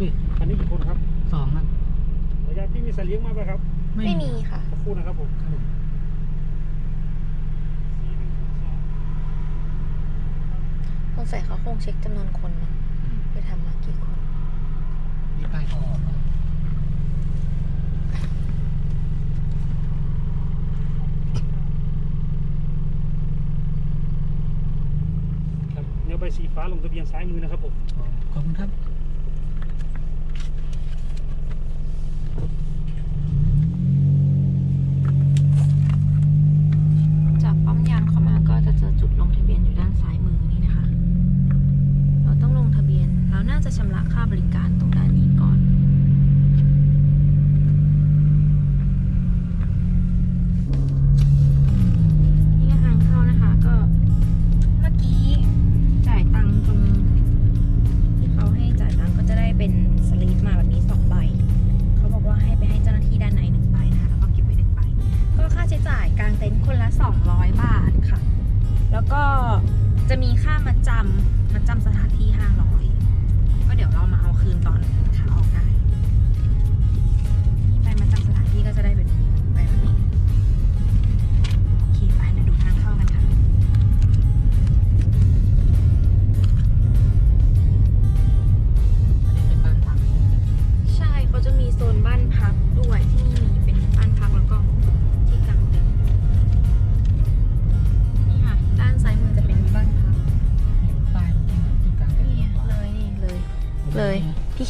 พี่คันนี้กี่คนครับสองครับขออนุญาตพี่มีสัตว์เลี้ยงมาไหมครับ ไม่มีค่ะสักครู่นะครับผมครับผมสงสัยเขาคงเช็คจำนวนคนมั้งไปทำมากี่คน มีป้ายเขาออกครับครับแนวใบสีฟ้าลงทะเบียนซ้ายมือนะครับผม ขอบคุณครับ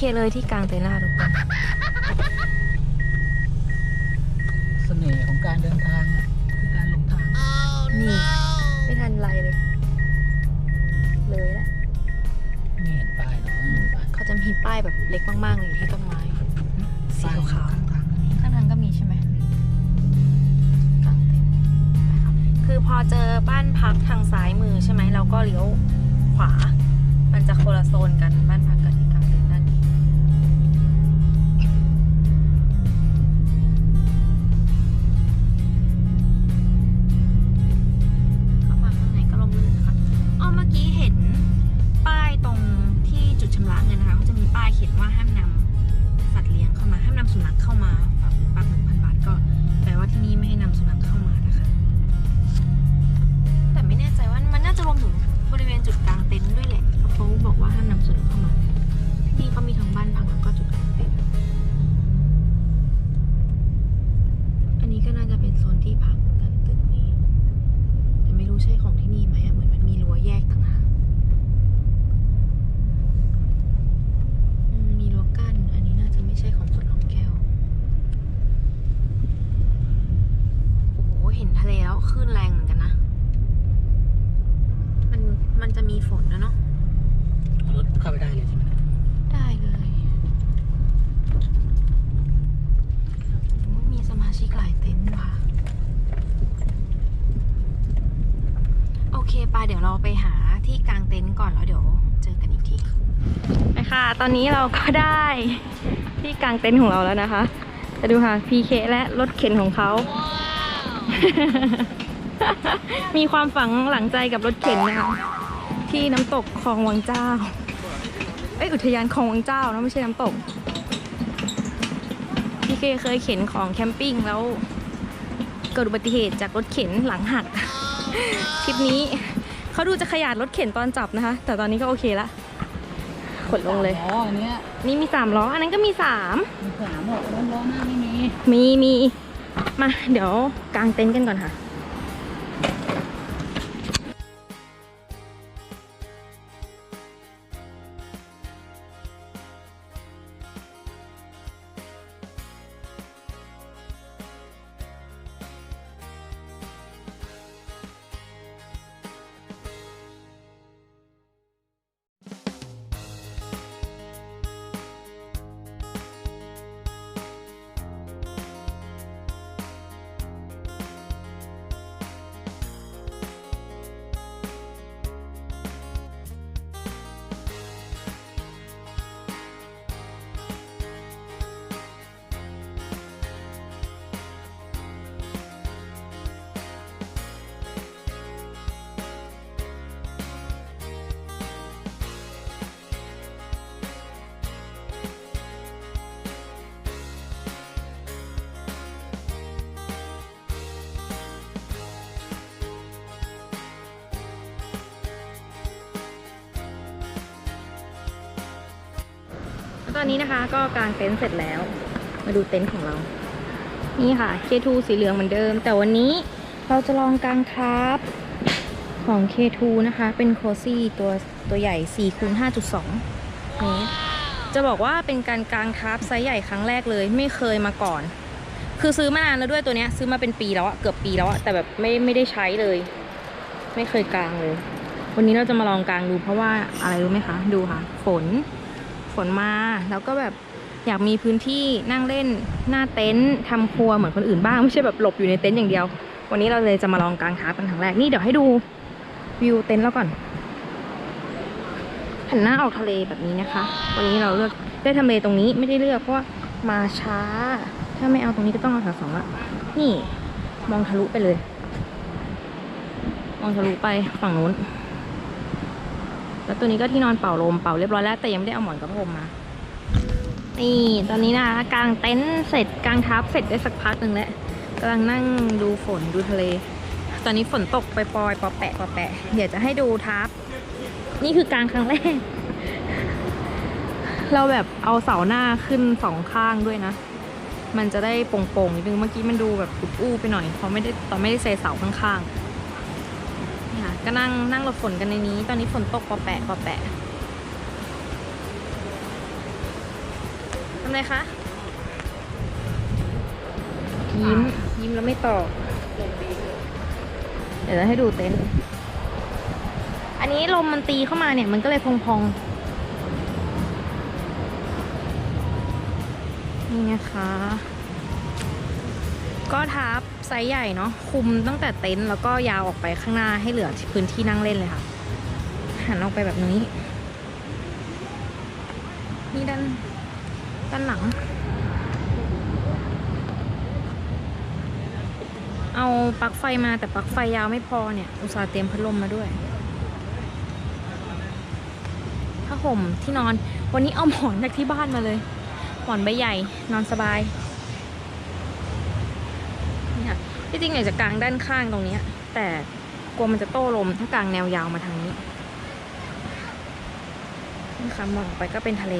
เคเลยที่กลางเต็นท์นะคะทุกคน เสน่ห์ของการเดินทางอะคือการหลงทาง นี่ ไม่ทันไรเลย เลยแล้วไม่เห็นป้ายเนาะป้ายเขาจะมีป้ายแบบเล็กมากๆเลยอยู่ที่ต้นไม้ สีขาวๆข้างทางก็มีข้างทางก็มีใช่ไหมกลางเต็นท์นะคะคือพอเจอบ้านพักทางซ้ายมือใช่ไหมเราก็เลี้ยวขวา มันจะคนละโซนกันบ้านพัก ไปหาที่กลางเต็นท์ก่อนแล้วเดี๋ยวเจอกันอีกทีไปค่ะตอนนี้เราก็ได้ที่กลางเต็นท์ของเราแล้วนะคะ จะดูค่ะ PK และรถเข็นของเขา มีความฝังหลังใจกับรถเข็นนะคะ ที่น้ำตกคลองวังเจ้า เอ้ยอุทยานคลองวังเจ้านะไม่ใช่น้ำตก พี่เคเคยเข็นของแคมปิ้งแล้วเกิดอุบัติเหตุจากรถเข็นหลังหักทริปนี้ เขาดูจะขยันรถเข็นตอนจับนะคะ แต่ตอนนี้ก็โอเคละขนลงเลย อ๋ออันเนี้ยนี่มีสามล้อ อันนั้นก็มีสามมีสามหรอกล้อหน้าไม่มี มีมี มา เดี๋ยวกางเต็นท์กันก่อนค่ะ อนนี้นะคะก็กางเต็นท์เสร็จแล้ว มาดูเต็นท์ของเรา นี่ค่ะ K2 สีเหลืองเหมือนเดิม แต่วันนี้เราจะลองกางครับของ K2 นะคะ เป็นโคซี่ตัวตัวใหญ่4คูณ5.2เมตรจะบอกว่าเป็นการกางครับไซส์ใหญ่ครั้งแรกเลยไม่เคยมาก่อน คือซื้อมานานแล้วด้วยตัวเนี้ยซื้อมาเป็นปีแล้วอะเกือบปีแล้วอะแต่แบบไม่ไม่ได้ใช้เลย ไม่เคยกางเลย วันนี้เราจะมาลองกางดูเพราะว่าอะไรรู้ไหมคะ ดูค่ะ ฝน นมา แล้วก็แบบอยากมีพื้นที่นั่งเล่นหน้าเต็นท์ทำครัวเหมือนคนอื่นบ้างไม่ใช่แบบหลบอยู่ในเต็นท์อย่างเดียว วันนี้เราเลยจะมาลองกางทับกันครั้งแรกนี่เดี๋ยวให้ดูวิวเต็นท์แล้วก่อนหันหน้าออกทะเลแบบนี้นะคะ วันนี้เราเลือกได้ทำเลตรงนี้ไม่ได้เลือกเพราะว่ามาช้า ถ้าไม่เอาตรงนี้ก็ต้องเอาแถวสองละนี่มองทะลุไปเลย มองทะลุไปฝั่งนู้น แล้วตัวนี้ก็ที่นอนเป่าลมเป่าเรียบร้อยแล้วแต่ยังไม่ได้เอาหมอนกับผ้าห่มมา นี่ตอนนี้นะคะกางเต็นท์เสร็จกางทับเสร็จได้สักพักหนึ่งแล้วกำลังนั่งดูฝนดูทะเล ตอนนี้ฝนตกไปปลอยๆปอแปะปอแปะเดี๋ยวจะให้ดูทับ นี่คือกางครั้งแรก เราแบบเอาเสาหน้าขึ้นสองข้างด้วยนะ มันจะได้โป่งๆนิดนึงเมื่อกี้มันดูแบบอุดอู้ไปหน่อยเพราะไม่ได้ตอนไม่ได้ใส่เสาข้างๆ ก็นั่งนั่งหลบฝนกันในนี้ ตอนนี้ฝนตกปอแปะปอแปะทำไรคะ ยิ้ม ยิ้มแล้วไม่ตอบเดี๋ยวจะให้ดูเต็นท์อันนี้ลมมันตีเข้ามาเนี่ย มันก็เลยพองๆนี่นะคะ ก็ทับ ไซส์ใหญ่เนาะคุมตั้งแต่เต็นท์แล้วก็ยาวออกไปข้างหน้าให้เหลือพื้นที่นั่งเล่นเลยค่ะ หันออกไปแบบนี้ นี่ด้านด้านหลัง เอาปลั๊กไฟมาแต่ปลั๊กไฟยาวไม่พอเนี่ย อุตส่าห์เตรียมพัดลมมาด้วยผ้าห่มที่นอน วันนี้เอาหมอนจากที่บ้านมาเลยหมอนใบใหญ่นอนสบาย นี่ค่ะ ที่จริงอยากจะกางด้านข้างตรงนี้ แต่กลัวมันจะโต้ลมถ้ากางแนวยาวมาทางนี้นี่ค่ะมองไปก็เป็นทะเล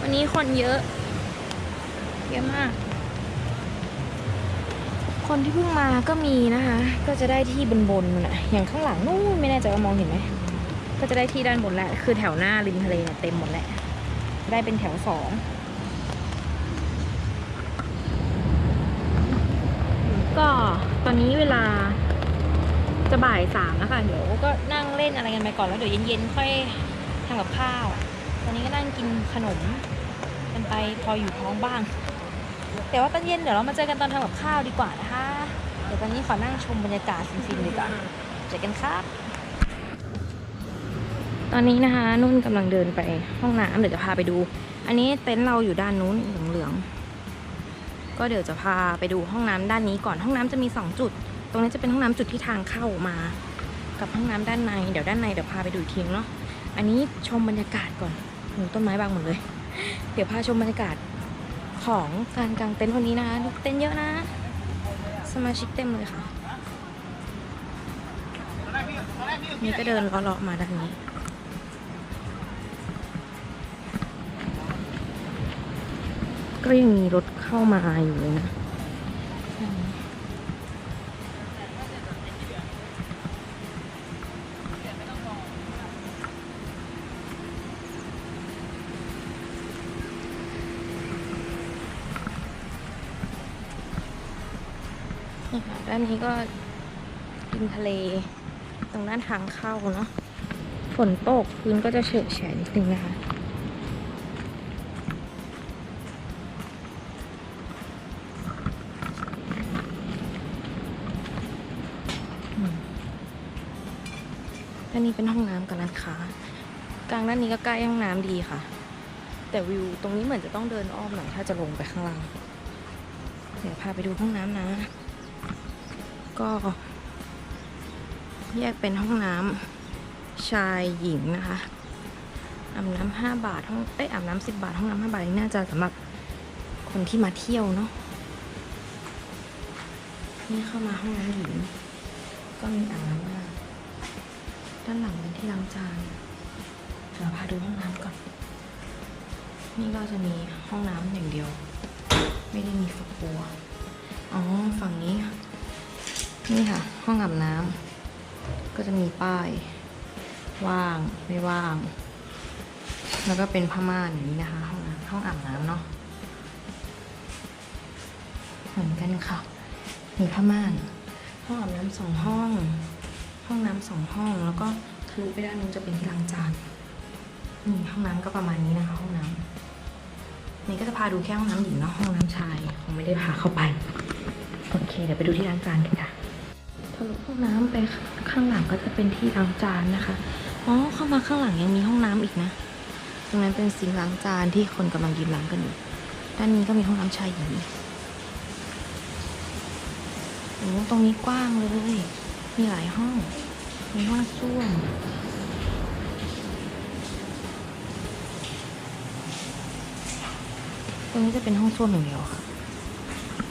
วันนี้คนเยอะ เยอะมาก คนที่เพิ่งมาก็มีนะคะ ก็จะได้ที่บนบนน่ะอย่างข้างหลังนู่นไม่แน่ใจว่ามองเห็นไหมก็จะได้ที่ด้านบนแหละคือแถวหน้าริมทะเลเนี่ยเต็มหมดแหละได้เป็นแถวสอง ก็ตอนนี้เวลาจะบ่ายสามแล้วค่ะเดี๋ยวก็นั่งเล่นอะไรกันไปก่อนแล้วเดี๋ยวเย็นๆค่อยทำกับข้าว ตอนนี้ก็นั่งกินขนมกันไปพออยู่ท้องบ้าง แต่ว่าตอนเย็นเดี๋ยวเรามาเจอกันตอนทำกับข้าวดีกว่านะคะ เดี๋ยวตอนนี้ขอนั่งชมบรรยากาศฟินๆดีกว่าเจอกันครับ ตอนนี้นะคะนุ่นกำลังเดินไปห้องน้ำเดี๋ยวจะพาไปดู อันนี้เต็นท์เราอยู่ด้านนู้นเหลืองๆ ก็เดี๋ยวจะพาไปดูห้องน้ำด้านนี้ก่อนห้องน้ำจะมีสองจุด ตรงนี้จะเป็นห้องน้ำจุดที่ทางเข้ามา กับห้องน้ำด้านในเดี๋ยวด้านในเดี๋ยวพาไปดูทีนึงเนาะอันนี้ชมบรรยากาศก่อนหนูต้นไม้บางหมดเลย เดี๋ยวพาชมบรรยากาศของการกางเต็นท์วันนี้นะคะเต็นท์เยอะนะ สมาชิกเต็มเลยค่ะ นี่ก็เดินเลาะๆมาด้านนี้ ก็ยังมีรถเข้ามาอยู่เลยนะนี่ค่ะด้านนี้ก็ริมทะเล ตรงด้านทางเข้าเนาะฝนตกพื้นก็จะเฉอะแฉะนิดนึงนะคะ นี้เป็นห้องน้ำกับร้านค้ากลางด้านนี้ก็ใกล้ห้องน้ำดีค่ะ แต่วิวตรงนี้เหมือนจะต้องเดินอ้อมหน่อยถ้าจะลงไปข้างล่าง เดี๋ยวพาไปดูห้องน้ำนะ ก็แยกเป็นห้องน้ำชายหญิงนะคะอาบน้ำห้าบาทห้องเอ้ยอาบน้ำสิบบาท ห้องน้ำห้าบาทนี่น่าจะสำหรับคนที่มาเที่ยวเนาะนี่เข้ามาห้องน้ำหญิงก็มีอ่างน้า ด้านหลังเป็นที่ล้างจานเดี๋ยวพาดูห้องน้ำก่อน นี่ก็จะมีห้องน้ำอย่างเดียว ไม่ได้มีฝักบัว อ๋อ ฝั่งนี้ นี่ค่ะ ห้องอาบน้ำก็จะมีป้าย ว่าง ไม่ว่าง แล้วก็เป็นผ้าม่านอย่างนี้นะคะ ห้องน้ำห้องอาบน้ำเนาะ เหมือนกันค่ะ มีผ้าม่าน ห้องอาบน้ำสองห้อง ห้องน้ำสองห้องแล้วก็ทะลุไปด้านนู้นจะเป็นที่ล้างจานนี่ห้องน้ำก็ประมาณนี้นะคะ ห้องน้ำนี่ก็จะพาดูแค่ห้องน้ำหญิงเนาะห้องน้ำชายคงไม่ได้พาเข้าไปโอเคเดี๋ยวไปดูที่ล้างจานกันค่ะทะลุห้องน้ำไปข้างหลังก็จะเป็นที่ล้างจานนะคะอ๋อเข้ามาข้างหลังยังมีห้องน้ำอีกนะ ตรงนั้นเป็นซิงล้างจานที่คนกำลังยืนล้างกันอยู่ด้านนี้ก็มีห้องน้ำชายหญิงโอ้ตรงนี้กว้างเลย มีหลายห้อง มีห้องส้วมตรงนี้จะเป็นห้องส้วมอย่างเดียวค่ะ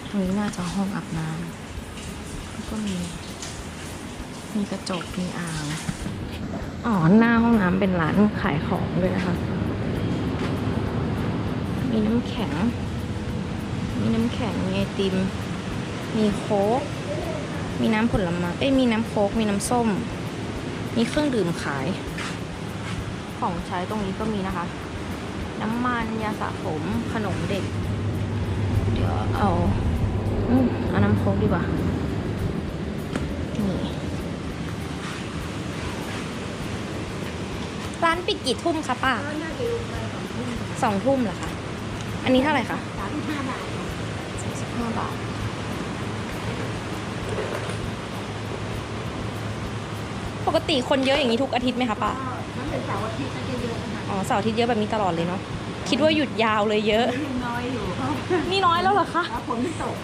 ตรงนี้น่าจะห้องอาบน้ำแล้วก็มี มีกระจก มีอ่าง อ๋อ หน้าห้องน้ำเป็นร้านขายของด้วยนะคะ มีน้ำแข็ง มีน้ำแข็ง มีไอติม มีโค้ก มีน้ำผลไม้เอ้ยมีน้ำโค้กมีน้ำส้ม มีเครื่องดื่มขาย ของใช้ตรงนี้ก็มีนะคะ น้ำมันยาสระผมขนมเด็ก เดี๋ยวเอาอืมเอาน้ำโค้กดีกว่านี่ร้านปิดกี่ทุ่มคะป้าก็น่าจะลงไปสองทุ่มสองทุ่มเหรอคะ อันนี้เท่าไหร่คะสามสิบห้าบาทสามสิบห้าบาท กติคนเยอะอย่างนี้ทุกอาทิตย์ไหมคะป้าก็ถ้าเป็นเสาร์อาทิตย์ก็จะเยอะนะคะอ๋อเสาร์อาทิตย์เยอะแบบนี้ตลอดเลยเนาะคิดว่าหยุดยาวเลยเยอะ ยังน้อยอยู่เพราะนี่น้อยแล้วเหรอคะถ้าฝนไม่ตก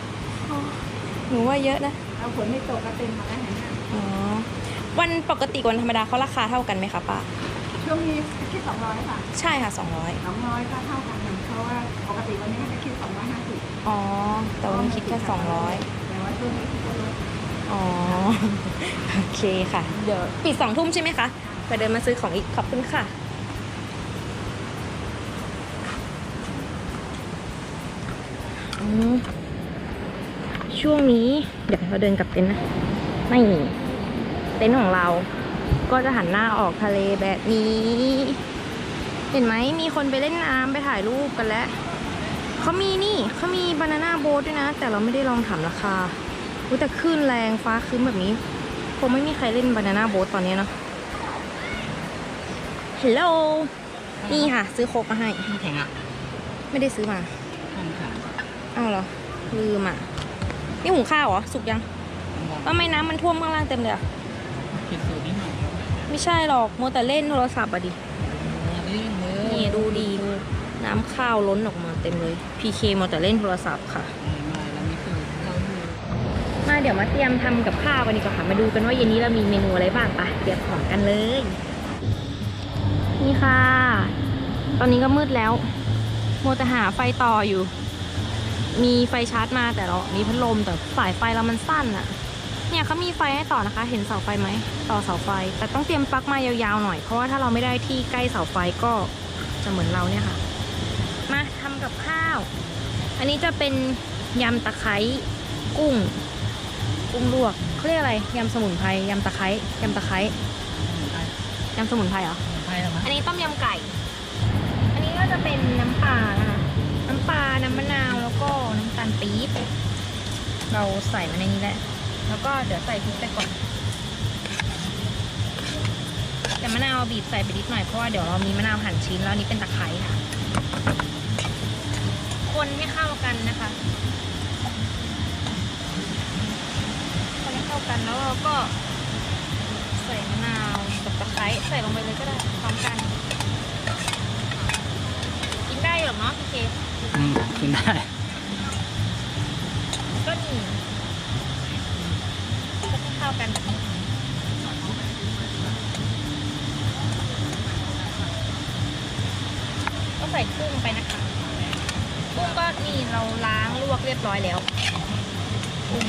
หนูว่าเยอะนะถ้าฝนไม่ตกก็เต็มมาแล้วเห็นไหมอ๋อวันปกติกับวันธรรมดาเขาราคาเท่ากันไหมคะป้าช่วงนี้คิดสองร้อยค่ะใช่ค่ะสองร้อยสองร้อยก็เท่ากันเพราะว่าปกติวันนี้ก็จะคิดสองร้อยห้าสิบอ๋อแต่วันนี้คิดแค่สองร้อยแต่ว่าช่วงนี้คิดลด อ๋อ โอเคค่ะ เดี๋ยวปิดสองทุ่มใช่ไหมคะไปเดินมาซื้อของอีกขอบคุณค่ะอช่วงนี้ เดี๋ยวเราเดินกลับเต็นท์นะไม่เต็นท์ของเรา ก็จะหันหน้าออกทะเลแบบนี้ เห็นไหมมีคนไปเล่นน้ำไปถ่ายรูปกันแล้วเขามีนี่เขามีบานาน่าโบ๊ทด้วยนะ แต่เราไม่ได้ลองถามราคา แต่คลื่นแรงฟ้าครึ้มแบบนี้ คงไม่มีใครเล่นบานาน่าโบ๊ทตอนนี้เนาะฮัลโหลนี่ค่ะ ซื้อโคกมาให้น้ำแข็งอะ ไม่ได้ซื้อมาน้ำแข็งอ้าวเหรอ ลืมอะ นี่หุงข้าวเหรอ สุกยังทำไมน้ำมันท่วมข้างล่างเต็มเลยอะคิดสูตรนิดหน่อยไม่ใช่หรอกมัวแต่เล่นโทรศัพท์อะดินี่เลยนี่ดูดีน้ำข้าวล้นออกมาเต็มเลย PK มัวแต่เล่นโทรศัพท์ค่ะ เดี๋ยวมาเตรียมทำกับข้าวกันดีกว่าค่ะ มาดูกันว่าเย็นนี้เรามีเมนูอะไรบ้างไปเตรียมของกันเลย นี่ค่ะ ตอนนี้ก็มืดแล้วโมวแต่หาไฟต่ออยู่ มีไฟชาร์จมาแต่เรา มีพัดลมแต่สายไฟเรามันสั้นอะเนี่ยเขามีไฟให้ต่อนะคะ เห็นเสาไฟไหม ต่อเสาไฟ แต่ต้องเตรียมปลั๊กมายาวๆหน่อย เพราะว่าถ้าเราไม่ได้ที่ใกล้เสาไฟก็จะเหมือนเราเนี่ยค่ะ มาทำกับข้าว อันนี้จะเป็นยำตะไคร้กุ้ง กุ้งลวกเขาเรียกอะไรยำสมุนไพรยำตะไคร้ยำตะไคร้ยำสมุนไพรเหรอไทยหรอมั้ยอันนี้ต้มยำไก่ อันนี้ก็จะเป็นน้ำปลานะคะน้ำปลาน้ำมะนาวแล้วก็น้ำตาลปี๊บเราใส่มาในนี้แหละ แล้วก็เดี๋ยวใส่พริกไปก่อนแต่มะนาวบีบใส่ไปนิดหน่อยเพราะว่าเดี๋ยวเรามีมะนาวหั่นชิ้นแล้วอันนี้เป็นตะไคร้ค่ะ คนให้เข้ากันนะคะ แล้วก็ใส่มะนาวกับตะไคร้ใส่ลงไปเลยก็ได้พร้อมกัน กินได้หรอเนาะพี่เคอืมกินได้ ก็นี่ก็ให้เข้ากันก็ใส่กุ้งไปนะคะกุ้งก็นี่เราล้างลวกเรียบร้อยแล้วกุ้ง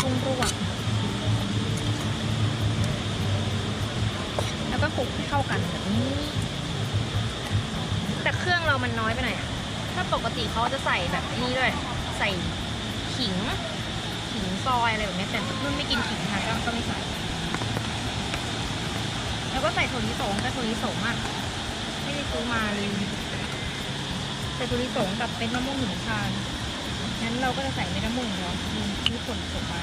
กุ้งลวก ลุกให้เข้ากันแบบนี้ แต่เครื่องเรามันน้อยไปหน่อยอะถ้าปกติเขาจะใส่แบบนี้ด้วย ใส่ขิง ขิงซอยอะไรแบบนี้แต่นุ่นไม่กินขิงค่ะก็ไม่ใส่ แล้วก็ใส่ถั่วลิสงแต่ถั่วลิสงอะไม่ได้ซื้อมาเลยใส่ถั่วลิสงกับเป็นมะม่วงหิมพานงั้นเราก็จะใส่เม็ดมะม่วงเนาะลืมซื้อถั่วลิสงมา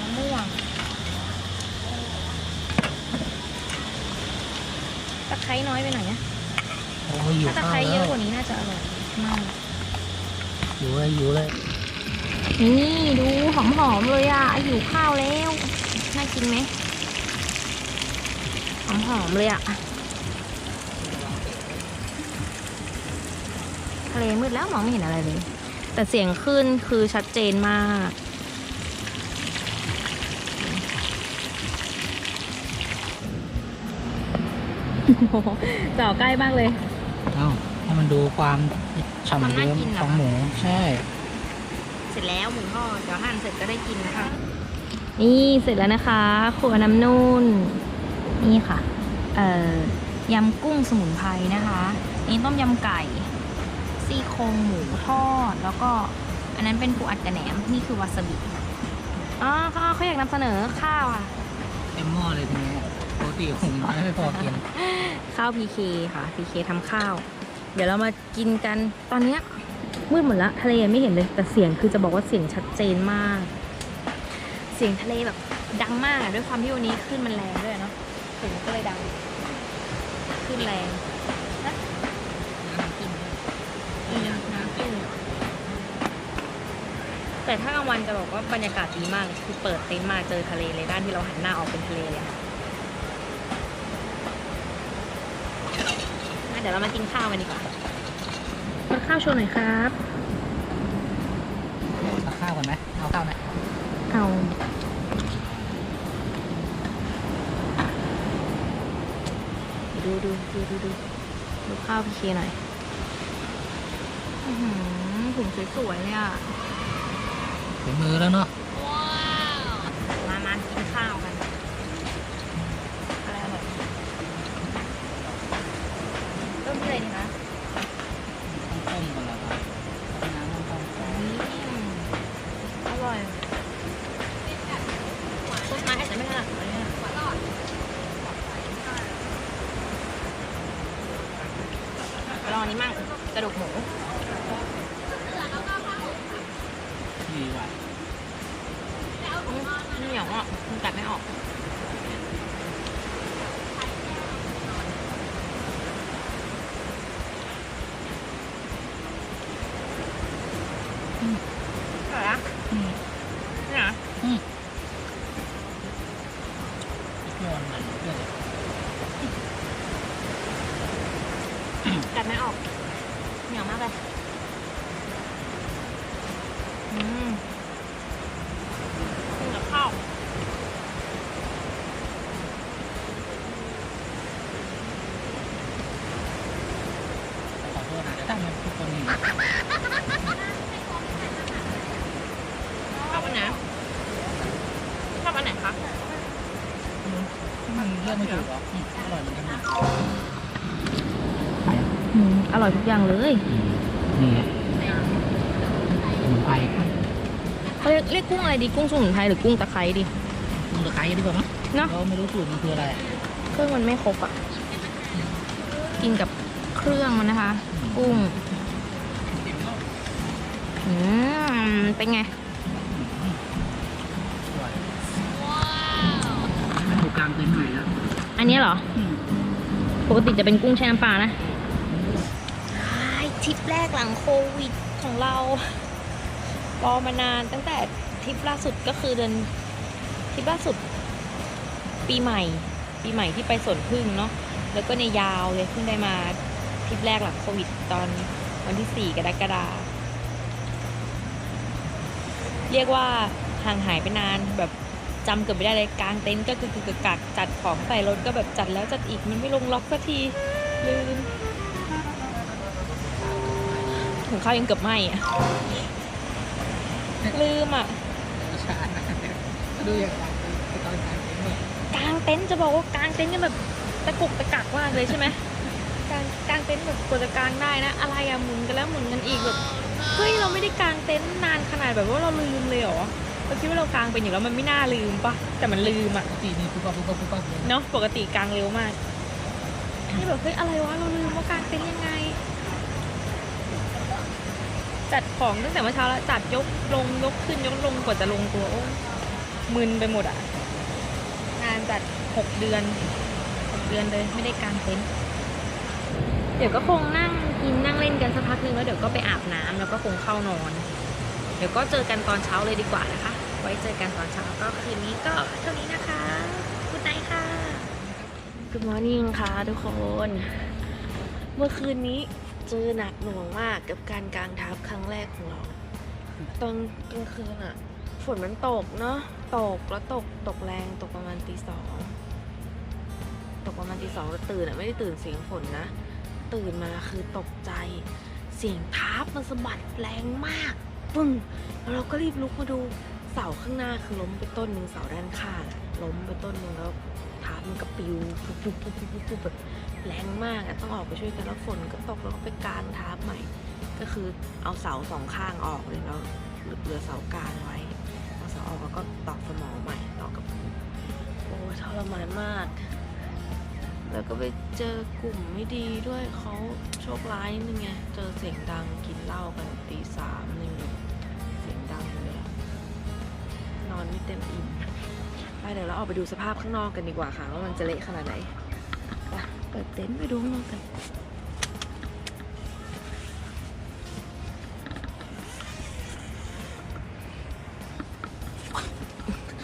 มะม่วง ตะไคร้น้อยไปหน่อยนะโอ้ยอยู่ถ้าตะข้าไคร้วเยแล้อะวกว่านี้น่าจะอร่อยมากอยู่เลยอยู่เลยนี่ดูหอมๆเลยอะหิวข้าวแล้วน่ากินไหมหอมๆเลยอะทะเลมืดแล้วมองไม่เห็นอะไรเลย แต่เสียงขึ้นคือชัดเจนมาก จ่อใกล้มากเลย เอ้าให้มันดูความฉ่ำเยิ้มมันน่ากินเหรอของหมูใช่ เสร็จแล้วหมูทอดเดี๋ยวหั่นเสร็จก็ได้กินนะคะนี่เสร็จแล้วนะคะครัวน้ำนุ่น นี่ค่ะ เอ่อยำกุ้งสมุนไพรนะคะ นี่ต้มยำไก่ซี่โครงหมูทอด แล้วก็อันนั้นเป็นปูอัดกระแหนม นี่คือวาซาบิอ๋อเขาเขาอยากนำเสนอข้าวอะเต็มหม้อเลยทีนี้ ปกติหุงน้อยไม่พอกิน ข้าวพีเคค่ะพีเคทำข้าว เดี๋ยวเรามากินกันตอนเนี้ยมืดหมดละทะเลยังไม่เห็นเลยแต่เสียงคือจะบอกว่าเสียงชัดเจนมาก เสียงทะเลแบบดังมากอะด้วยความที่วันนี้ขึ้นมันแรงด้วยเนาะเสียงก็เลยดังขึ้นแรงนะอืมน้ำขึ้นแต่ถ้ากลางวันจะบอกว่าบรรยากาศดีมากเลยคือเปิดเต็นท์มาเจอทะเลเลยด้านที่เราหันหน้าออกเป็นทะเลเลยอะงั้น เดี๋ยวเรามากินข้าวกันดีกว่าทานข้าวโชว์หน่อยครับเอาข้าวก่อนไหมเอาข้าวไหมเอาดูดูดูดูดูดูข้าวพี่เคหน่อยอื้อหือถุงสวยๆเลยอะถึงมือแล้วเนาะ อืมอร่ ทุกอย่างเลยนี่ไงสมุนไพรเขาเรียกเรียกกุ้งอะไรดีกุ้งสมุนไพรหรือกุ้งตะไคร้ดีกุ้งตะไคร้ดีกว่ามั้งเนาะเราไม่รู้สูตรมันคืออะไรเครื่องมันไม่ครบอะกินกับเครื่องมันนะคะ กุ้งอืมเป็นไงถูกกลางเต็นท์ใหม่แล้วอันนี้เหรออืมปกติจะเป็นกุ้งแช่น้ำปลานะ ทริปแรกหลังโควิดของเรา รอมานานตั้งแต่ทริปล่าสุดก็คือเดือนทริปล่าสุด ปีใหม่ ปีใหม่ที่ไปสวนพึ่งเนาะแล้วก็ในยาวเลยเพิ่งได้มาทริปแรกหลังโควิดตอนวันที่ 4 กรกฎาคมเรียกว่าห่างหายไปนานแบบจำเกือบไม่ได้เลยกลางเต็นท์ก็คือกึกกักจัดของใส่รถก็แบบจัดแล้วจัดอีกมันไม่ลงล็อกสักทีลืม ถุงข้าวยังเกือบไหมอะลืมอะรสชาติดูอย่างไรตอนนั้นเต็นท์จะบอกว่ากางเต็นท์กันแบบตะกุกตะกักมากเลยใช่ไหมกางกางเต็นท์แบบกว่าจะกางได้นะ อะไรอะหมุนกันแล้วหมุนกันอีกแบบเฮ้ยเราไม่ได้กางเต็นท์นานขนาดแบบว่าเราลืมเลยเหรอเราคิดว่าเรากางเป็นอยู่แล้วมันไม่น่าลืมปะแต่มันลืมอะปกตินี่ปุ๊บปั๊บปุ๊บปั๊บปุ๊บปั๊บเลยเนาะปกติกางเร็วมากนี่แบบเฮ้ยอะไรวะเราลืมว่ากางเต็นท์ยังไง จัดของตั้งแต่เมื่อเช้าแล้วจัดยกลงยกขึ้นยกลงกว่าจะลงตัวโอ้มึนไปหมดอะ งานจัดหกเดือนหกเดือนเลยไม่ได้กางเต็นท์เดี๋ยวก็คงนั่งกินนั่งเล่นกันสักพักหนึงแล้วเดี๋ยวก็ไปอาบน้ำแล้วก็คงเข้านอน เดี๋ยวก็เจอกันตอนเช้าเลยดีกว่านะคะ ไว้เจอกันตอนเช้าก็คืนนี้ก็เท่านี้นะคะกุดไนค่ะ Good morning ค่ะทุกคน เมื่อคืนนี้ เจอหนักหน่วงมากกับการกางทับครั้งแรกของเรา ตอนกลางคืนอะฝนมันตกเนาะตกแล้วตกตกแรงตกประมาณตีสองตกประมาณตีสองแล้วตื่นอะไม่ได้ตื่นเสียงฝนนะ ตื่นมาคือตกใจ เสียงทับมันสะบัดแรงมากปึ้งแล้วเราก็รีบลุกมาดูเสาข้างหน้าคือล้มไปต้นหนึ่งเสาด้านข้างล้มไปต้นหนึ่งแล้วทับมันก็ปิวปุ๊บปุ๊บปุ๊บปุ๊บปุ๊บแบบ แรงมากอะต้องออกไปช่วยกันแล้วฝนก็ตกแล้วก็ไปกางทับใหม่ ก็คือเอาเสาสองข้างออกเลยแล้วเหลือเสากลางไว้เอาเสาออกแล้วก็ตอกสมอใหม่ตอกกับโอ้ทรมานมาก แล้วก็ไปเจอกลุ่มไม่ดีด้วยเขาโชคร้ายนึงไงเจอเสียงดังกินเหล้ากันตีสามนึงเสียงดังเลยนอนไม่เต็มอิ่มไปเดี๋ยวเราออกไปดูสภาพข้างนอกกันดีกว่าค่ะว่ามันจะเละขนาดไหนไป เปิดเต็นท์ไปดูข้างนอกกัน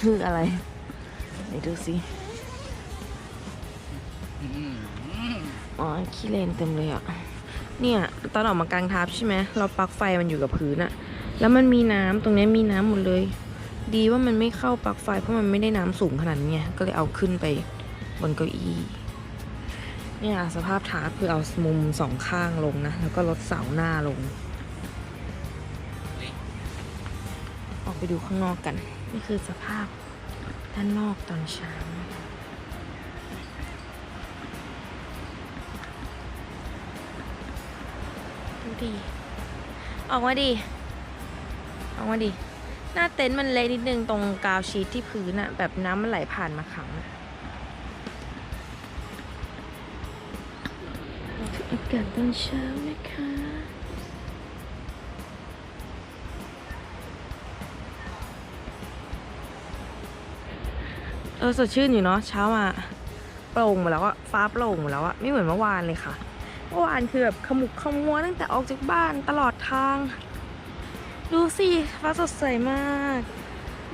คืออะไรไหนดูสิอ๋อขี้เลนเต็มเลยอะเนี่ยตอนออกมากลางทับใช่ไหมเราปลั๊กไฟมันอยู่กับพื้นอะแล้วมันมีน้ำตรงนี้มีน้ำหมดเลย ดีว่ามันไม่เข้าปลั๊กไฟเพราะมันไม่ได้น้ำสูงขนาดนี้ก็เลยเอาขึ้นไปบนเก้าอี้ เนี่ยสภาพทาร์คือเอามุมสองข้างลงนะ แล้วก็ลดเสาหน้าลง ออกไปดูข้างนอกกัน นี่คือสภาพด้านนอกตอนเช้าดูดิออกมาดิออกมาดิหน้าเต็นท์มันเละนิดนึงตรงกาวชีทที่พื้นอะแบบน้ำมันไหลผ่านมาขังอะ อากาศตอนเช้านะคะเออสดชื่นอยู่เนาะเช้ามาโปร่งหมดแล้วอะฟ้าโปร่งหมดแล้วอะไม่เหมือนเมื่อวานเลยค่ะ เมื่อวานคือแบบขมุกขมัวตั้งแต่ออกจากบ้านตลอดทาง ดูสิฟ้าสดใสมาก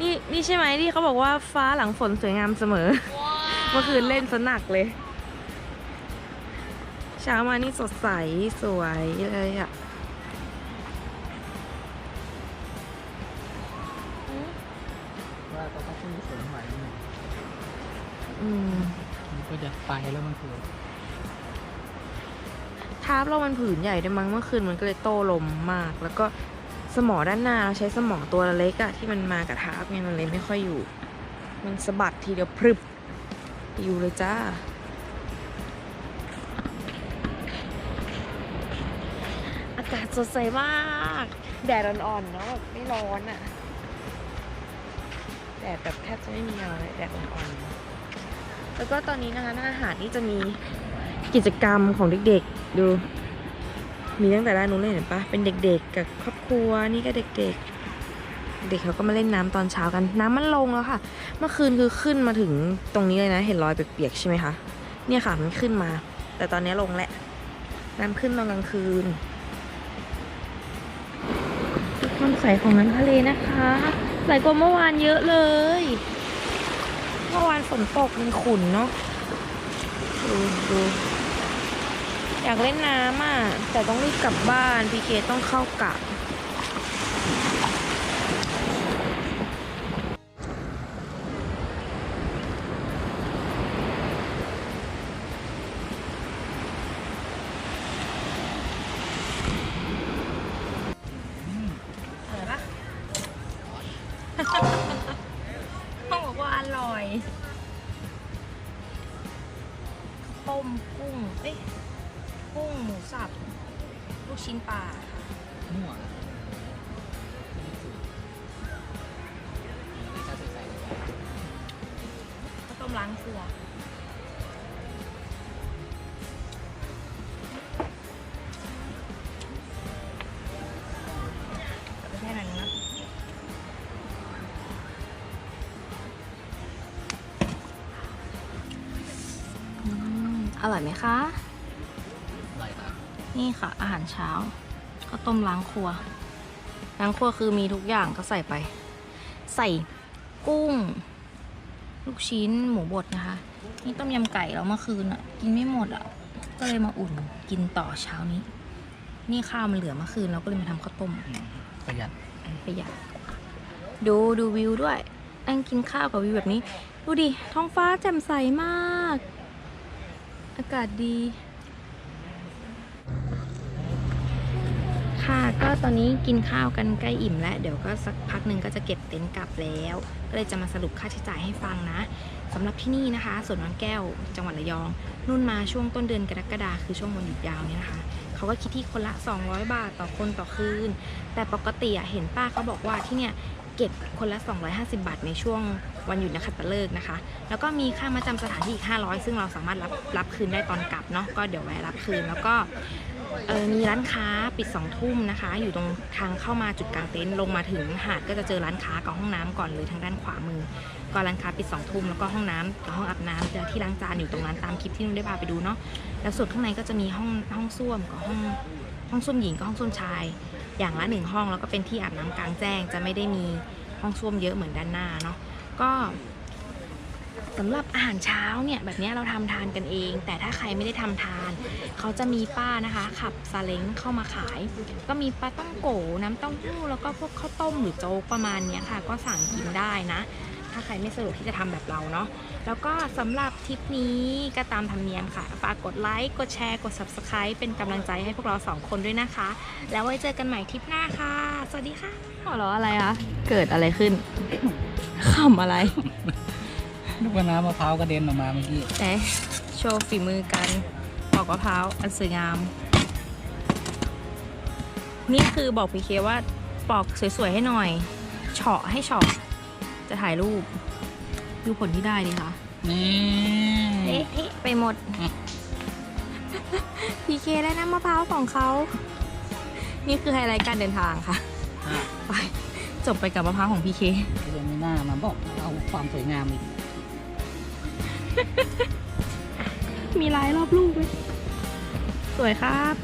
นี่นี่ใช่ไหมที่เขาบอกว่าฟ้าหลังฝนสวยงามเสมอ เมื่อคืนเล่นสนักเลย เช้ามานี่สดใสสวยเลยอะว่าก็ต้องมีฝนไหวหน่อยอืมมันก็จะไปแล้วมันคือทาร์ปเรามันผืนใหญ่ด้วยมั้งเมื่อคืนมันก็เลยโต้ลมมาก แล้วก็สมอด้านหน้าเราใช้สมอตัวเล็กอะที่มันมากับทาร์ปไงมันเลยไม่ค่อยอยู่ มันสะบัดทีเดียวพรึบอยู่เลยจ้าากาศสดใสมาก แดดอ่อนๆเนาะแบบไม่ร้อนอะแดดแบบแทบจะไม่มีอะไรเลยแดดอ่อนๆแล้วก็ตอนนี้นะคะหน้าหาดนี่จะมีกิจกรรมของเด็กๆ ดู มีตั้งแต่ด้านนู้นเลยเห็นปะเป็นเด็กๆ กับครอบครัวนี่ก็เด็กๆเด็กเขาก็มาเล่นน้ำตอนเช้ากัน น้ำมันลงแล้วค่ะ เมื่อคืนคือขึ้นมาถึงตรงนี้เลยนะ เห็นรอยเปียกๆใช่ไหมคะ เนี่ยค่ะมันขึ้นมา แต่ตอนนี้ลงแล้วน้ำขึ้นตอนกลางคืน ความใสของน้ำทะเลนะคะใสกว่าเมื่อวานเยอะเลย เมื่อวานฝนตกมันขุ่นเนาะดูดูอยากเล่นน้ำอะแต่ต้องรีบกลับบ้านพีเคต้องเข้ากะ ร่อยไหมคะอร่อยครับนี่ค่ะ อาหารเช้าข้าวต้มล้างครัว ล้างครัวคือมีทุกอย่างก็ใส่ไป ใส่กุ้ง ลูกชิ้นหมูบดนะคะ นี่ต้มยำไก่แล้วเมื่อคืนอะ กินไม่หมดอะ ก็เลยมาอุ่นกินต่อเช้านี้ นี่ข้าวมันเหลือเมื่อคืนเราก็เลยมาทำข้าวต้มอืมประหยัดประหยัดดูดูวิวด้วยนั่งกินข้าวกับวิวแบบนี้ ดูดิ ท้องฟ้าแจ่มใสมาก อากาศดี ค่ะก็ตอนนี้กินข้าวกันใกล้อิ่มแล้ว เดี๋ยวก็สักพักหนึ่งก็จะเก็บเต็นท์กลับแล้ว ก็เลยจะมาสรุปค่าใช้จ่ายให้ฟังนะสำหรับที่นี่นะคะสวนวังแก้วจังหวัดระยอง นุ่นมาช่วงต้นเดือนกรกฎาคือช่วงวันหยุดยาวเนี่ยนะคะเขาก็คิดที่คนละ 200 บาทต่อคนต่อคืน แต่ปกติอะเห็นป้าเขาบอกว่าที่เนี่ยเก็บคนละ 250 บาทในช่วง วันหยุดนักขัตฤกษ์นะคะ แล้วก็มีค่ามาจำสถานที่อีก 500 ซึ่งเราสามารถรับรับคืนได้ตอนกลับเนาะก็เดี๋ยวแวะรับคืนแล้วก็เออมีร้านค้าปิด2ทุ่มนะคะ อยู่ตรงทางเข้ามาจุดกลางเต็นท์ลงมาถึงหาดก็จะเจอร้านค้ากับห้องน้ำก่อนเลยทางด้านขวามือ ก็ร้านค้าปิด2ทุ่มแล้วก็ห้องน้ำกับห้องอาบน้ำเจอที่ล้างจานอยู่ตรงนั้นตามคลิปที่นุ่นได้พาไปดูเนาะแล้วส่วนข้างในก็จะมีห้องห้องส้วมกับห้องห้องส้วมหญิงกับห้องส้วมชาย อย่างละหนึ่งห้องแล้วก็เป็นที่อาบน้ำกลางแจ้งจะไม่ได้มีห้องส้วมเยอะเหมือนด้านหน้าเนาะ ก็สำหรับอาหารเช้าเนี่ยแบบนี้เราทำทานกันเอง แต่ถ้าใครไม่ได้ทำทาน เขาจะมีป้านะคะ ขับซาเล้งเข้ามาขาย ก็มีปลาต้องโกน้ำเต้าหู้แล้วก็พวกข้าวต้มหรือโจ๊กประมาณนี้ค่ะ ก็สั่งกินได้นะ ถ้าใครไม่สะดวกที่จะทำแบบเราเนาะแล้วก็สำหรับทริปนี้ก็ตามธรรมเนียมค่ะฝากกดไลค์กดแชร์กด Subscribe เป็นกำลังใจให้พวกเราสองคนด้วยนะคะ แล้วไว้เจอกันใหม่ทริปหน้าค่ะ สวัสดีค่ะหัวเราะอะไรคะเกิดอะไรขึ้น ขำอะไรลูกมะนาวมะพร้าวกระเด็นออกมาเมื่อกี้ไหนโชว์ฝีมือกันปอกมะพร้าวอันสวยงาม นี่คือบอกพีเคว่าปอกสวยๆให้หน่อยเฉาะให้เฉาะจะถ่ายรูป ดูผลที่ได้ดีค่ะนี่เอ๊ะเอ๊ะไปหมดอืมพีเคได้น้ำมะพร้าวของเขา นี่คือไฮไลท์การเดินทางค่ะอะไป จบไปกับมะพร้าวของพีเคก็เลยไม่น่ามาบอกเอาความสวยงามอีก มีลายรอบลูกเลย สวยครับ